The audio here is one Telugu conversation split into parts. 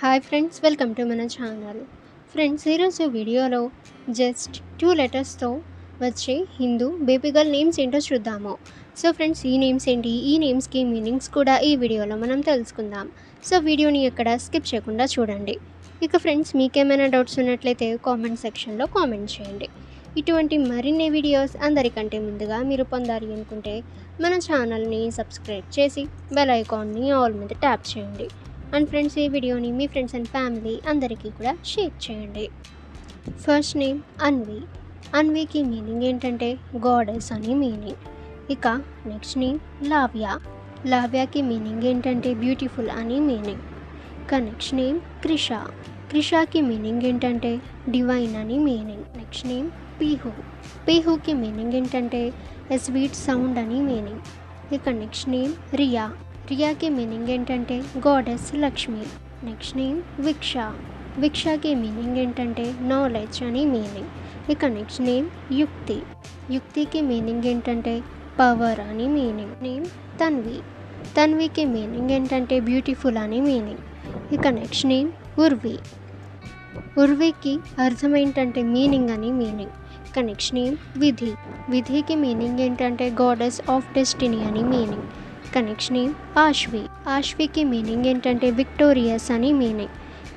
హాయ్ ఫ్రెండ్స్ వెల్కమ్ టు మన ఛానల్ ఫ్రెండ్స్ ఈరోజు వీడియోలో జస్ట్ టూ లెటర్స్తో వచ్చే హిందూ బేబీ గర్ల్ నేమ్స్ ఏంటో చూద్దాము. సో ఫ్రెండ్స్ ఈ నేమ్స్ ఏంటి? ఈ నేమ్స్కి మీనింగ్స్ కూడా ఈ వీడియోలో మనం తెలుసుకుందాం. సో వీడియోని ఎక్కడ స్కిప్ చేయకుండా చూడండి. ఇక ఫ్రెండ్స్ మీకేమైనా డౌట్స్ ఉన్నట్లయితే కామెంట్ సెక్షన్లో కామెంట్ చేయండి. ఇటువంటి మరిన్ని వీడియోస్ అందరికంటే ముందుగా మీరు పొందాలి అనుకుంటే మన ఛానల్ని సబ్స్క్రైబ్ చేసి బెల్ ఐకాన్ని ఆల్ మీద ట్యాప్ చేయండి. అండ్ ఫ్రెండ్స్ ఈ వీడియోని మీ ఫ్రెండ్స్ అండ్ ఫ్యామిలీ అందరికీ కూడా షేర్ చేయండి. First name Anvi. అన్వికి మీనింగ్ ఏంటంటే గాడెస్ అని మీనింగ్ ఇక నెక్స్ట్ నేమ్ లావ్యా. లావ్యాకి మీనింగ్ ఏంటంటే బ్యూటిఫుల్ అని మీనింగ్ ఇక నెక్స్ట్ నేమ్ క్రిష. క్రిషాకి మీనింగ్ ఏంటంటే డివైన్ అని మీనింగ్ నెక్స్ట్ నేమ్ పీహు. పీహుకి మీనింగ్ ఏంటంటే ఎ స్వీట్ సౌండ్ అని మీనింగ్ ఇక నెక్స్ట్ నేమ్ రియా. రియాకి మీనింగ్ ఏంటంటే goddess Lakshmi. Next name Viksha విక్షకి meaning ఏంటంటే నాలెడ్జ్ అని మీనింగ్ ఇక నెక్స్ట్ నేమ్ యుక్తి. యుక్తికి మీనింగ్ ఏంటంటే పవర్ అని మీనింగ్ నేమ్ తన్వి. తన్వికి మీనింగ్ ఏంటంటే బ్యూటిఫుల్ అని మీనింగ్ ఇక నెక్స్ట్ నేమ్ ఉర్వి. ఉర్వికి అర్థం ఏంటంటే మీనింగ్ అని మీనింగ్ ఇక నెక్స్ట్ నేమ్ విధి. విధికి మీనింగ్ ఏంటంటే గాడెస్ ఆఫ్ డెస్టినీ అని మీనింగ్ కనెక్షన్ నేమ్ ఆశ్వి. ఆశ్వికి మీనింగ్ ఏంటంటే విక్టోరియస్ అని మీనింగ్.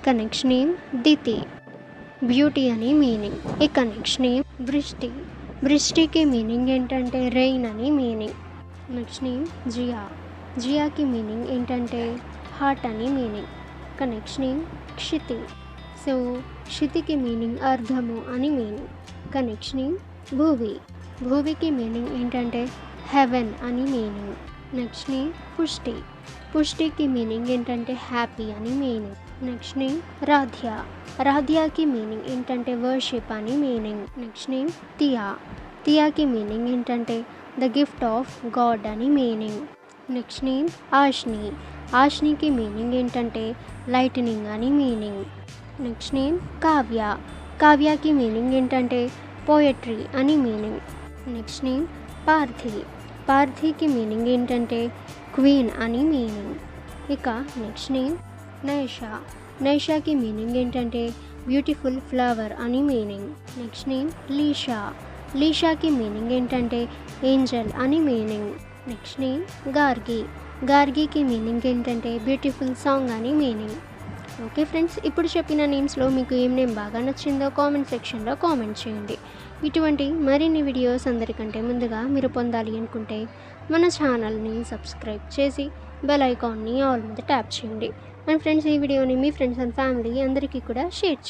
ఇక నేమ్ దితి. బ్యూటీ అని మీనింగ్. ఈ కనెక్షన్ నేమ్ వృష్టి. వృష్టికి మీనింగ్ ఏంటంటే రెయిన్ అని meaning. Next name Jiya. జియాకి meaning ఏంటంటే హార్ట్ అని meaning. Connection name Kshiti. So క్షితికి meaning అర్థము అని మీనింగ్. ఇక నేమ్ భూవి. భూవికి మీనింగ్ ఏంటంటే హెవెన్ అని meaning. Next name Pushti. పుష్టికి meaning ఏంటంటే హ్యాపీ అని మీనింగ్ నెక్స్ట్ నేమ్ రాధ్య. రాధ్యాకి మీనింగ్ ఏంటంటే వర్షిప్ అని మీనింగ్ నెక్స్ట్ నేమ్ తియా. తియాకి మీనింగ్ ఏంటంటే ద గిఫ్ట్ ఆఫ్ గాడ్ అని మీనింగ్ నెక్స్ట్ నేమ్ ఆష్ని ఆష్నికి మీనింగ్ ఏంటంటే లైటనింగ్ అని మీనింగ్ నెక్స్ట్ నేమ్ కావ్య. కావ్యకి మీనింగ్ ఏంటంటే పోయట్రీ అని మీనింగ్ నెక్స్ట్ నేమ్ పార్థి. పార్థికి మీనింగ్ ఏంటంటే క్వీన్ అని మీనింగ్. ఇక నెక్స్ట్ నేమ్ నైషా. నైషాకి మీనింగ్ ఏంటంటే బ్యూటిఫుల్ ఫ్లవర్ అని meaning. Next name Leesha. లీషాకి meaning ఏంటంటే ఏంజల్ అని meaning. Next name Gargi. గార్గికి meaning ఏంటంటే బ్యూటిఫుల్ సాంగ్ అని మీనింగ్. ఓకే ఫ్రెండ్స్ ఇప్పుడు చెప్పిన నేమ్స్లో మీకు ఏం నేమ్ బాగా నచ్చిందో కామెంట్ సెక్షన్లో కామెంట్ చేయండి. ఇటువంటి మరిన్ని వీడియోస్ అందరికంటే ముందుగా మీరు పొందాలి అనుకుంటే మన ఛానల్ని సబ్స్క్రైబ్ చేసి బెల్ ఐకాన్ని ఆల్ మీద ట్యాప్ చేయండి. అండ్ ఫ్రెండ్స్ ఈ వీడియోని మీ ఫ్రెండ్స్ అండ్ ఫ్యామిలీ అందరికీ కూడా షేర్ చేయండి.